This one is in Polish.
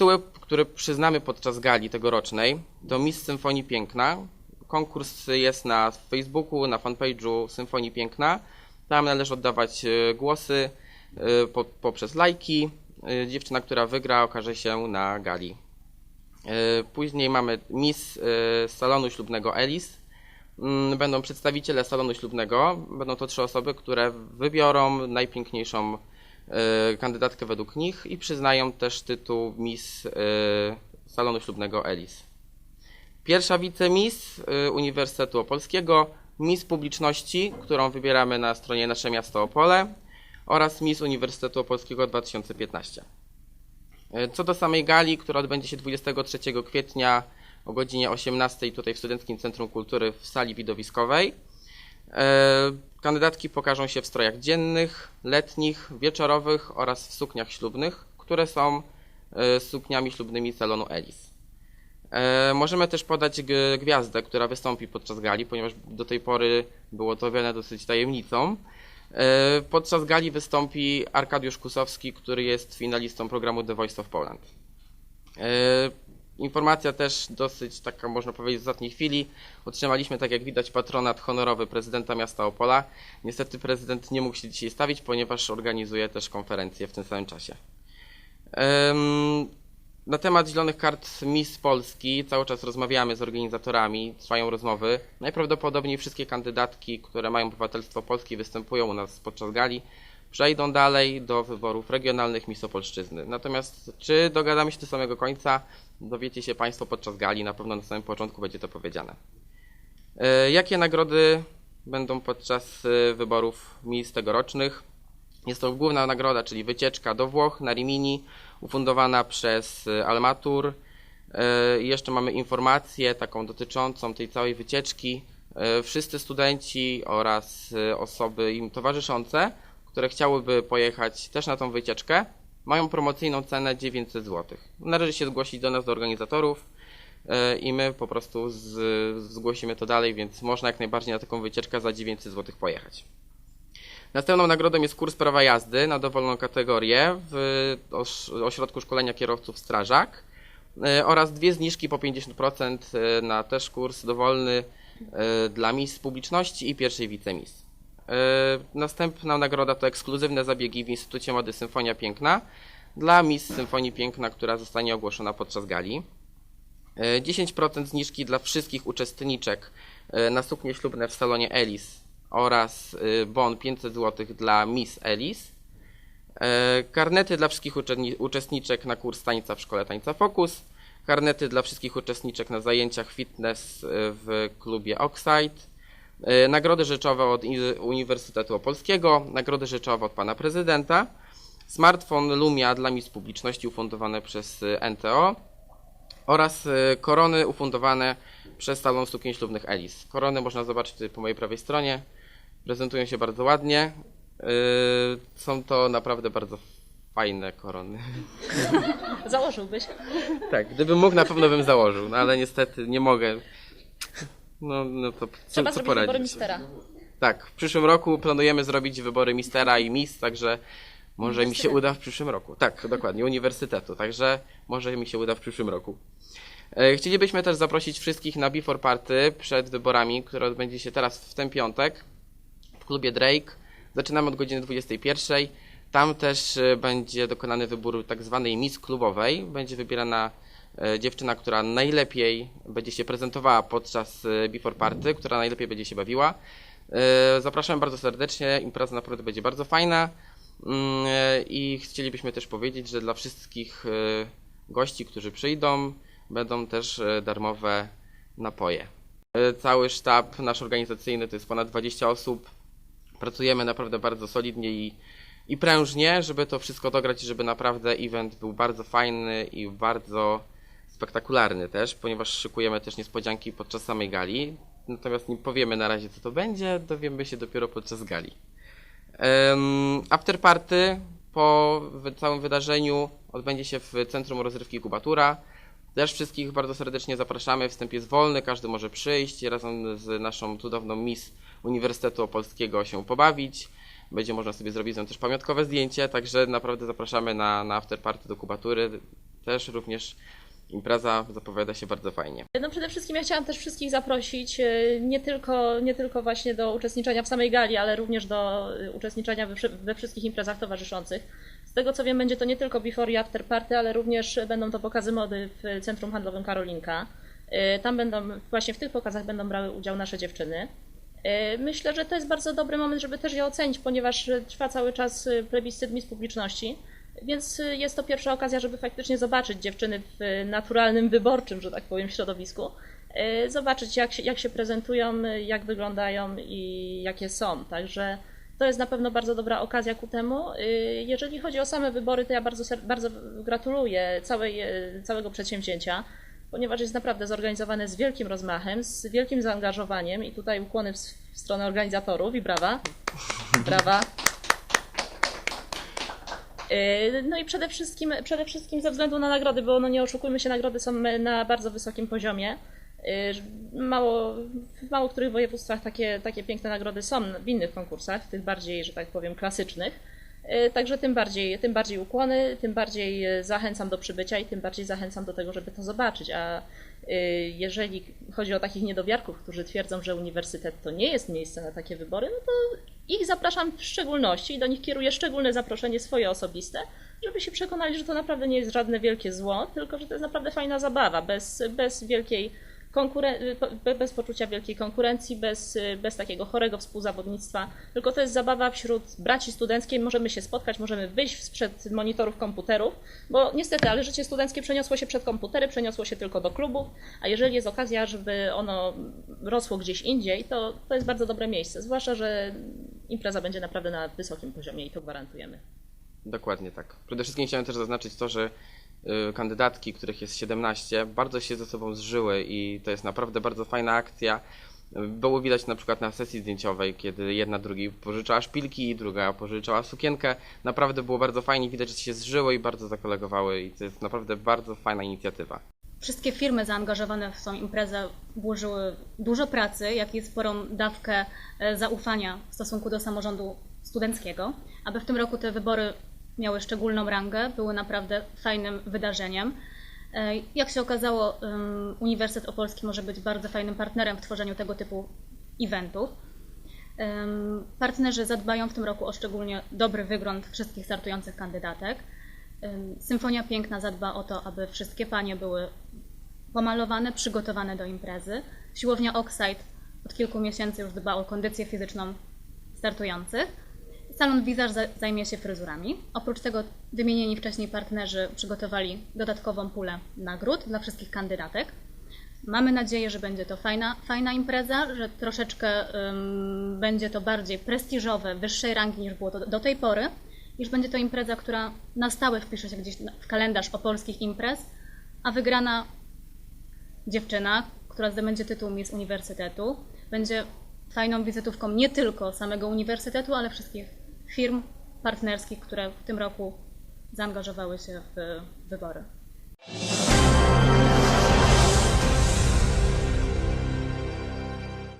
Tytuły, które przyznamy podczas gali tegorocznej to Miss Symfonii Piękna. Konkurs jest na Facebooku, na fanpage'u Symfonii Piękna. Tam należy oddawać e, głosy e, po, poprzez lajki. E, Dziewczyna, która wygra, okaże się na gali. Później mamy Miss salonu ślubnego Elis. Mm, Będą przedstawiciele salonu ślubnego. Będą to trzy osoby, które wybiorą najpiękniejszą kandydatkę według nich i przyznają też tytuł Miss e, salonu ślubnego Elis. Pierwsza wicemis y, Uniwersytetu Opolskiego, Miss Publiczności, którą wybieramy na stronie Nasze Miasto Opole oraz Miss Uniwersytetu Opolskiego 2015. Y, Co do samej gali, która odbędzie się 23 kwietnia o godzinie 18 tutaj w Studenckim Centrum Kultury w sali widowiskowej. Kandydatki pokażą się w strojach dziennych, letnich, wieczorowych oraz w sukniach ślubnych, które są y, sukniami ślubnymi salonu Elis. E, możemy też podać gwiazdę, która wystąpi podczas gali, ponieważ do tej pory było to wiele dosyć tajemnicą. E, podczas gali wystąpi Arkadiusz Kusowski, który jest finalistą programu The Voice of Poland. Informacja też dosyć taka, można powiedzieć, z ostatniej chwili. Otrzymaliśmy, tak jak widać, patronat honorowy prezydenta miasta Opola. Niestety prezydent nie mógł się dzisiaj stawić, ponieważ organizuje też konferencję w tym samym czasie. Na temat zielonych kart Miss Polski cały czas rozmawiamy z organizatorami, trwają rozmowy. Najprawdopodobniej wszystkie kandydatki, które mają obywatelstwo Polski, występują u nas podczas gali, przejdą dalej do wyborów regionalnych Miss Opolszczyzny. Natomiast czy dogadamy się do samego końca, dowiecie się Państwo podczas gali, na pewno na samym początku będzie to powiedziane. E, Jakie nagrody będą podczas e, wyborów Miss tegorocznych? Jest to główna nagroda, czyli wycieczka do Włoch na Rimini, ufundowana przez y, Almatur. Y, Jeszcze mamy informację taką dotyczącą tej całej wycieczki. Wszyscy studenci oraz osoby im towarzyszące, które chciałyby pojechać też na tą wycieczkę, mają promocyjną cenę 900 zł. Należy się zgłosić do nas, do organizatorów y, i my po prostu z, zgłosimy to dalej, więc można jak najbardziej na taką wycieczkę za 900 zł pojechać. Następną nagrodą jest kurs prawa jazdy na dowolną kategorię w oś- ośrodku szkolenia kierowców Strażak e, oraz dwie zniżki po 50% e, na też kurs dowolny e, dla mis publiczności i pierwszej wicemis. E, Następna nagroda to ekskluzywne zabiegi w Instytucie Mody Symfonia Piękna dla Miss Symfonii Piękna, która zostanie ogłoszona podczas gali. E, 10% zniżki dla wszystkich uczestniczek e, na suknie ślubne w salonie Elis oraz bon 500 zł dla Miss Elis. E, Karnety dla wszystkich uczestni- uczestniczek na kurs tańca w szkole tańca Focus. Karnety dla wszystkich uczestniczek na zajęciach fitness w klubie Oxide. E, Nagrody rzeczowe od Uniwersytetu Opolskiego. Nagrody rzeczowe od pana prezydenta. Smartfon Lumia dla Miss Publiczności ufundowane przez y, NTO oraz y, korony ufundowane przez Salon Sukien Ślubnych Elis. Korony można zobaczyć tutaj po mojej prawej stronie. Prezentują się bardzo ładnie. Są to naprawdę bardzo fajne korony. Założyłbyś. Tak, gdybym mógł, na pewno bym założył, no ale niestety nie mogę. No, no to co, Trzeba co zrobić poradzić? wybory mistera. Tak, w przyszłym roku planujemy zrobić wybory mistera i miss, także może mi się uda w przyszłym roku. Tak, dokładnie, uniwersytetu, także może mi się uda w przyszłym roku. E, Chcielibyśmy też zaprosić wszystkich na Before Party przed wyborami, które odbędzie się teraz w ten piątek w klubie Drake. Zaczynamy od godziny 21. Tam też e, będzie dokonany wybór tak zwanej Klubowej. Będzie wybierana e, dziewczyna, która najlepiej będzie się prezentowała podczas e, Before Party, która najlepiej będzie się bawiła. Zapraszamy bardzo serdecznie. Impreza naprawdę będzie bardzo fajna. Mm, I chcielibyśmy też powiedzieć, że dla wszystkich gości, którzy przyjdą, będą też darmowe napoje. Cały sztab nasz organizacyjny to jest ponad 20 osób. Pracujemy naprawdę bardzo solidnie i, i prężnie, żeby to wszystko dograć i żeby naprawdę event był bardzo fajny i bardzo spektakularny też, ponieważ szykujemy też niespodzianki podczas samej gali. Natomiast nie powiemy na razie co to będzie, dowiemy się dopiero podczas gali. Em, After party po całym wydarzeniu odbędzie się w Centrum Rozrywki Kubatura. Też wszystkich bardzo serdecznie zapraszamy. Wstęp jest wolny, każdy może przyjść razem z naszą cudowną Miss Uniwersytetu Opolskiego się pobawić. Będzie można sobie zrobić z nią też pamiątkowe zdjęcie, także naprawdę zapraszamy na, na after party do Kubatury. też również impreza zapowiada się bardzo fajnie. No przede wszystkim ja chciałam też wszystkich zaprosić, e, nie tylko, nie tylko właśnie do uczestniczenia w samej gali, ale również do e, uczestniczenia we, we wszystkich imprezach towarzyszących. Z tego co wiem, będzie to nie tylko before i after party, ale również będą to pokazy mody w Centrum Handlowym Karolinka. E, Tam będą, właśnie w tych pokazach będą brały udział nasze dziewczyny. E, Myślę, że to jest bardzo dobry moment, żeby też je ocenić, ponieważ e, trwa cały czas e, plebiscyt Miss Publiczności. Więc y, jest to pierwsza okazja, żeby faktycznie zobaczyć dziewczyny w naturalnym, wyborczym, że tak powiem, środowisku. Zobaczyć, jak się, jak się prezentują, jak wyglądają i jakie są. Także to jest na pewno bardzo dobra okazja ku temu. Jeżeli chodzi o same wybory, to ja bardzo, bardzo gratuluję całej, całego przedsięwzięcia, ponieważ jest naprawdę zorganizowane z wielkim rozmachem, z wielkim zaangażowaniem i tutaj ukłony w, stronę organizatorów i brawa. Brawa. Yy, No i przede wszystkim, przede wszystkim ze względu na nagrody, bo no nie oszukujmy się, nagrody są na bardzo wysokim poziomie. Yy, Mało, w mało których województwach takie, takie piękne nagrody są w innych konkursach, tych bardziej, że tak powiem, klasycznych. Yy, Także tym bardziej, tym bardziej ukłony, tym bardziej yy, zachęcam do przybycia i tym bardziej zachęcam do tego, żeby to zobaczyć. A yy, jeżeli chodzi o takich niedowiarków, którzy twierdzą, że uniwersytet to nie jest miejsce na takie wybory, no to ich zapraszam w szczególności i do nich kieruję szczególne zaproszenie swoje osobiste, żeby się przekonali, że to naprawdę nie jest żadne wielkie zło, tylko że to jest naprawdę fajna zabawa, bez, bez wielkiej konkuren- be- bez poczucia wielkiej konkurencji, bez, bez takiego chorego współzawodnictwa, tylko to jest zabawa wśród braci studenckiej, możemy się spotkać, możemy wyjść sprzed monitorów komputerów, bo niestety, ale życie studenckie przeniosło się przed komputery, przeniosło się tylko do klubów, a jeżeli jest okazja, żeby ono rosło gdzieś indziej, to, to jest bardzo dobre miejsce, zwłaszcza, że impreza będzie naprawdę na wysokim poziomie i to gwarantujemy. Dokładnie tak. Przede wszystkim chciałem też zaznaczyć to, że y, kandydatki, których jest 17, bardzo się ze sobą zżyły i to jest naprawdę bardzo fajna akcja. Y, Było widać na przykład na sesji zdjęciowej, kiedy jedna drugiej pożyczała szpilki, druga pożyczała sukienkę. Naprawdę było bardzo fajnie, widać, że się zżyły i bardzo zakolegowały i to jest naprawdę bardzo fajna inicjatywa. Wszystkie firmy zaangażowane w tą imprezę włożyły dużo pracy, jak i sporą dawkę e, zaufania w stosunku do samorządu studenckiego, aby w tym roku te wybory miały szczególną rangę, były naprawdę fajnym wydarzeniem. E, Jak się okazało, Uniwersytet Opolski może być bardzo fajnym partnerem w tworzeniu tego typu eventów. Partnerzy zadbają w tym roku o szczególnie dobry wygląd wszystkich startujących kandydatek. Ym, Symfonia Piękna zadba o to, aby wszystkie panie były pomalowane, przygotowane do imprezy. Siłownia Oxide od kilku miesięcy już dba o kondycję fizyczną startujących. Salon Wizarz za- zajmie się fryzurami. Oprócz tego wymienieni wcześniej partnerzy przygotowali dodatkową pulę nagród dla wszystkich kandydatek. Mamy nadzieję, że będzie to fajna, fajna impreza, że troszeczkę będzie to bardziej prestiżowe, wyższej rangi niż było to do tej pory, iż będzie to impreza, która na stałe wpisze się gdzieś w kalendarz opolskich imprez, a wygrana dziewczyna, która zdobędzie tytuł Miss Uniwersytetu, będzie fajną wizytówką nie tylko samego uniwersytetu, ale wszystkich firm partnerskich, które w tym roku zaangażowały się w wybory.